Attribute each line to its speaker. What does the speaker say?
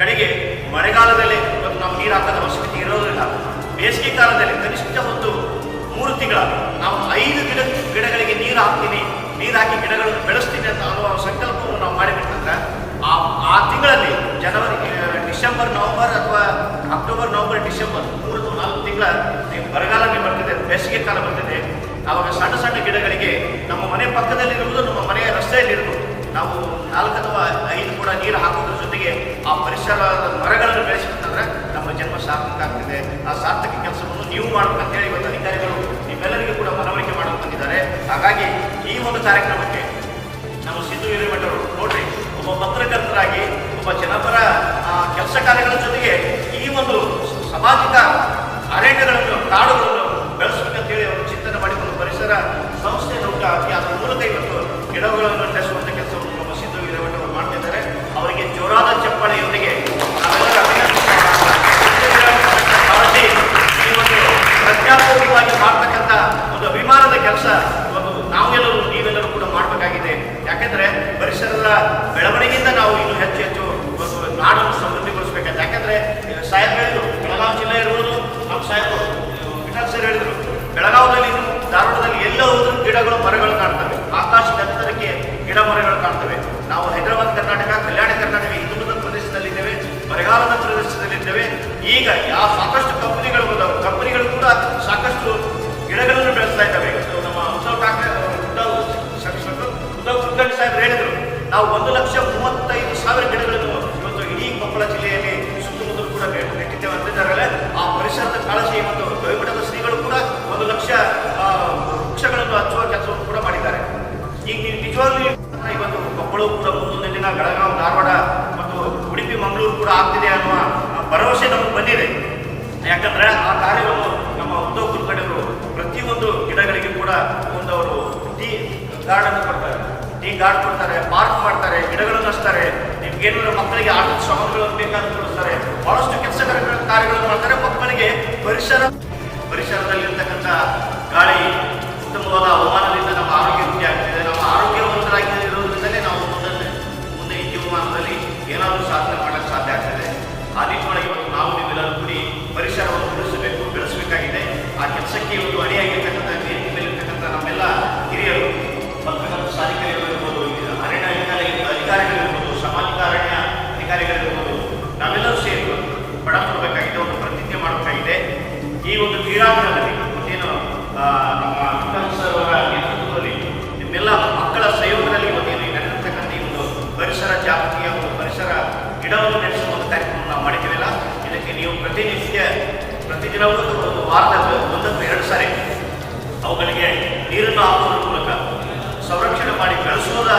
Speaker 1: ಕಡೆಗೆ ಮಳೆಗಾಲದಲ್ಲಿ ಇವತ್ತು ನಾವು ನೀರು ಹಾಕೋದ ಅವಶ್ಯಕತೆ ಇರೋದಿಲ್ಲ ಬೇಸಿಗೆ ಕಾಲದಲ್ಲಿ ಕನಿಷ್ಠ ಒಂದು ಮೂರು ತಿಂಗಳ ನಾವು ಐದು ಗಿಡ, ಗಿಡಗಳಿಗೆ ನೀರು ಹಾಕ್ತೀನಿ. ನೀರು ಹಾಕಿ ಗಿಡಗಳನ್ನು ಬೆಳೆಸ್ತೀನಿ ಅಂತ ಅನ್ನುವ ಸಂಕಲ್ಪವನ್ನು ನಾವು ಮಾಡಿಬಿಟ್ಟಂದ್ರೆ ಆ ಆ ತಿಂಗಳಲ್ಲಿ ಜನವರಿ ಡಿಸೆಂಬರ್, ನವೆಂಬರ್ ಅಥವಾ ಅಕ್ಟೋಬರ್, ನವೆಂಬರ್, ಡಿಸೆಂಬರ್ ಮೂರು ನಾಲ್ಕು ತಿಂಗಳ ಬರಗಾಲನೇ ಬರ್ತಿದೆ, ಬೇಸಿಗೆ ಕಾಲ ಬರ್ತಿದೆ. ಆವಾಗ ಸಣ್ಣ ಸಣ್ಣ ಗಿಡಗಳಿಗೆ ನಮ್ಮ ಮನೆ ಪಕ್ಕದಲ್ಲಿರುವುದು ನಮ್ಮ ಮನೆಯ ರಸ್ತೆಯಲ್ಲಿರುವುದು. ನಾವು ನಾಲ್ಕು ಅಥವಾ ಐದು ಕೂಡ ನೀರು ಹಾಕೋದ್ರ ಜೊತೆಗೆ ಆ ಪರಿಸರದ ಮರಗಳನ್ನು ಬೆಳೆಸಿಬಿಟ್ಟಂದ್ರೆ ನಮ್ಮ ಜನ್ಮ ಸಾರ್ಥಕ ಆಗ್ತಿದೆ. ಆ ಸಾರ್ಥಕ ಕೆಲಸವನ್ನು ನೀವು ಮಾಡ್ಬೇಕಂತೇಳಿ ಇವತ್ತು ಅಧಿಕಾರಿಗಳು ನಿಮ್ಮೆಲ್ಲರಿಗೂ ಕೂಡ ಮನವರಿಕೆ ಮಾಡಲು ಬಂದಿದ್ದಾರೆ. ಹಾಗಾಗಿ ಈ ಒಂದು ಕಾರ್ಯಕ್ರಮಕ್ಕೆ ನಮ್ಮ ಸಿದ್ದು ಹಿರೇಮಠರು ನೋಡ್ರಿ, ಒಬ್ಬ ಪತ್ರಕರ್ತರಾಗಿ ಒಬ್ಬ ಜನಪರ ಕೆಲಸ ಕಾರ್ಯಗಳ ಜೊತೆಗೆ ಈ ಒಂದು ಸಾಮಾಜಿಕ ಅರಣ್ಯಗಳನ್ನು ಕಾಡುಗಳನ್ನು ಬೆಳೆಸಬೇಕಂತೇಳಿ ಅವರು ಚಿಂತನೆ ಮಾಡಿಕೊಂಡು ಪರಿಸರ ಸಂಸ್ಥೆ ಮೂಲಕ ಅದರ ಮೂಲಕ ಇವತ್ತು ಗಿಡಗಳನ್ನು ಬೆಳೆಸುವಂಥ ಚಪ್ಪಾಳೆಯೊಂದಿಗೆ ನಾವೆಲ್ಲರೂ ಒಂದು ಪ್ರಜ್ಞಾಪೂರ್ವಕವಾಗಿ ಮಾಡ್ತಕ್ಕಂಥ ಒಂದು ಅಭಿಮಾನದ ಕೆಲಸ ಒಂದು ನಾವೆಲ್ಲರೂ, ನೀವೆಲ್ಲರೂ ಕೂಡ ಮಾಡಬೇಕಾಗಿದೆ. ಯಾಕೆಂದ್ರೆ ಪರಿಸರದ ಬೆಳವಣಿಗೆಯಿಂದ ನಾವು ಇನ್ನು ಹೆಚ್ಚು ಹೆಚ್ಚು ನಾಡನ್ನು ಸಮೃದ್ಧಿಗೊಳಿಸಬೇಕಾಗಿದೆ ಯಾಕಂದ್ರೆ ಸಾಹೇಬ್ ಹೇಳಿದ್ರು, ಬೆಳಗಾವಿ ಜಿಲ್ಲೆ ಇರುವುದು, ನಮ್ಮ ಸಾಹೇಬರು ವಿಠಲ್ ಸರ್ ಹೇಳಿದ್ರು, ಬೆಳಗಾವದಲ್ಲಿ ಧಾರವಾಡದಲ್ಲಿ ಎಲ್ಲ ಗಿಡಗಳು, ಮರಗಳು ಕಾಣ್ತವೆ. ಆಕಾಶದ ಎತ್ತರಕ್ಕೆ ಗಿಡ ಮರಗಳು ಕಾಣ್ತವೆ. ನಾವು ಹೈದರಾಬಾದ್ ಕರ್ನಾಟಕ ಈಗ ಯಾವ ಸಾಕಷ್ಟು ಕಂಪನಿಗಳು ಕಂಪನಿಗಳು ಕೂಡ ಸಾಕಷ್ಟು ಗಿಡಗಳನ್ನು ಬೆಳೆಸ್ತಾ ಇದ್ದಾವೆ. ಇದು ನಮ್ಮ ಉದ್ಧವ್ ಠಾಕ್ರೆ ಉದ್ಧವ್ ಉದ್ಧವ್ ಕುಲಕರ್ಣಿ ಸಾಹೇಬರು ಹೇಳಿದರು, ನಾವು ಒಂದು ಲಕ್ಷ ಬಂದಿದೆ. ಯಾಕಂದ್ರೆ ಆ ಕಾರ್ಯವನ್ನು ನಮ್ಮ ಉದ್ಯೋಗ ಕುಲಕರ್ಣಿಯವರು ಪ್ರತಿಯೊಂದು ಗಿಡಗಳಿಗೆ ಕೂಡ ಒಂದು ಅವರು ಟೀ ಗಾರ್ಡನ್ ಕೊಡ್ತಾರೆ. ಟೀ ಗಾರ್ಡ್ ಕೊಡ್ತಾರೆ, ಪಾರ್ಕ್ ಮಾಡ್ತಾರೆ, ಗಿಡಗಳನ್ನು ಹಚ್ತಾರೆ. ನಿಮ್ಗೇನಾದ್ರು ಮಕ್ಕಳಿಗೆ ಆಟದ ಸಾಮಗ್ರಿಗಳನ್ನು ಬೇಕಾದ್ರೂ ಕೊಡಿಸ್ತಾರೆ ಬಹಳಷ್ಟು ಕೆಲಸ ಕಾರ್ಯಗಳನ್ನು ಮಾಡ್ತಾರೆ. ಮಕ್ಕಳಿಗೆ ಪರಿಸರ ಪರಿಸರದಲ್ಲಿರ್ತಕ್ಕಂಥ ಗಾಳಿ ಉತ್ತಮವಾದ ಹವಾಮಾನದಿಂದ ನಮ್ಮ ಆರೋಗ್ಯ ವೃದ್ಧಿ ಆಗ್ತಿದೆ ನಮ್ಮ ಆರೋಗ್ಯವಂತರಾಗಿ ಇರೋದ್ರಿಂದಲೇ ನಾವು ಮುಂದೆ ಮುಂದೆ ಈ ಜೀವಮಾನದಲ್ಲಿ ಏನಾದರೂ ಸಾಧನೆ ಮಾಡಕ್ಕೆ ಸಾಧ್ಯ ಆಗ್ತದೆ. ಆ ನಿಟ್ಟಿನೊಳಗೆ ಪಣ ಕೊಡಬೇಕಾಗಿದೆ ಒಂದು ಪ್ರತಿಜ್ಞೆ ಮಾಡಬೇಕಾಗಿದೆ ಈ ಒಂದು ಕ್ರೀಡಾಂಗಣದಲ್ಲಿ ಮತ್ತೇನು ನಮ್ಮ ಸರ್ ಅವರ ನೇತೃತ್ವದಲ್ಲಿ ನಿಮ್ಮೆಲ್ಲ ಮಕ್ಕಳ ಸಹಯೋಗದಲ್ಲಿ ಇವತ್ತೇನು ನಡೆದಿರ್ತಕ್ಕಂಥ ಈ ಒಂದು ಪರಿಸರ ಜಾಗೃತಿಯ ಒಂದು ಪರಿಸರ ಗಿಡವನ್ನು ನಡೆಸುವ ಒಂದು ಕಾರ್ಯಕ್ರಮ ನಾವು ಮಾಡಿದ್ದೀವಲ್ಲ, ಇದಕ್ಕೆ ನೀವು ಪ್ರತಿನಿತ್ಯ, ಪ್ರತಿದಿನವೂ ಒಂದು ವಾರದ ಒಂದತ್ತು ಎರಡು ಸಾರಿ ಅವುಗಳಿಗೆ ನೀರನ್ನು ಹಾಕುವುದರ ಮೂಲಕ ಸಂರಕ್ಷಣೆ ಮಾಡಿ ಬೆಳೆಸೋದ